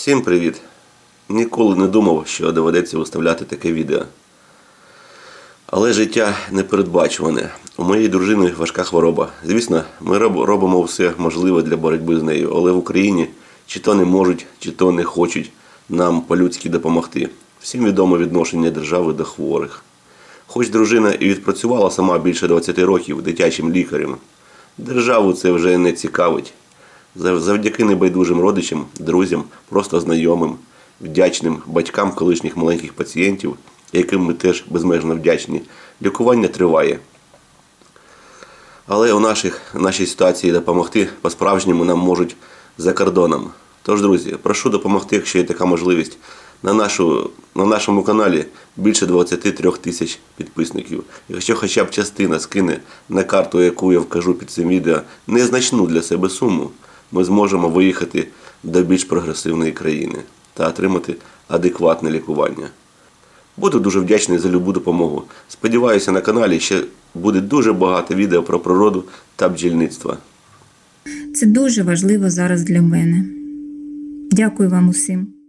Всім привіт! Ніколи не думав, що доведеться виставляти таке відео. Але життя непередбачуване. У моєї дружини важка хвороба. Звісно, ми робимо все можливе для боротьби з нею, але в Україні чи то не можуть, чи то не хочуть нам по-людськи допомогти. Всім відомо відношення держави до хворих. Хоч дружина і відпрацювала сама більше 20 років дитячим лікарем, державу це вже не цікавить. Зав- Завдяки небайдужим родичам, друзям, просто знайомим, вдячним батькам колишніх маленьких пацієнтів, яким ми теж безмежно вдячні, лікування триває. Але у наших, нашій ситуації допомогти по-справжньому нам можуть за кордоном. Тож, друзі, прошу допомогти, якщо є така можливість. На, нашу, на нашому каналі більше 23 тисяч підписників. Якщо хоча б частина скине на карту, яку я вкажу під цим відео, незначну для себе суму, ми зможемо виїхати до більш прогресивної країни та отримати адекватне лікування. Буду дуже вдячний за любу допомогу. Сподіваюся, на каналі ще буде дуже багато відео про природу та бджільництво. Це дуже важливо зараз для мене. Дякую вам усім.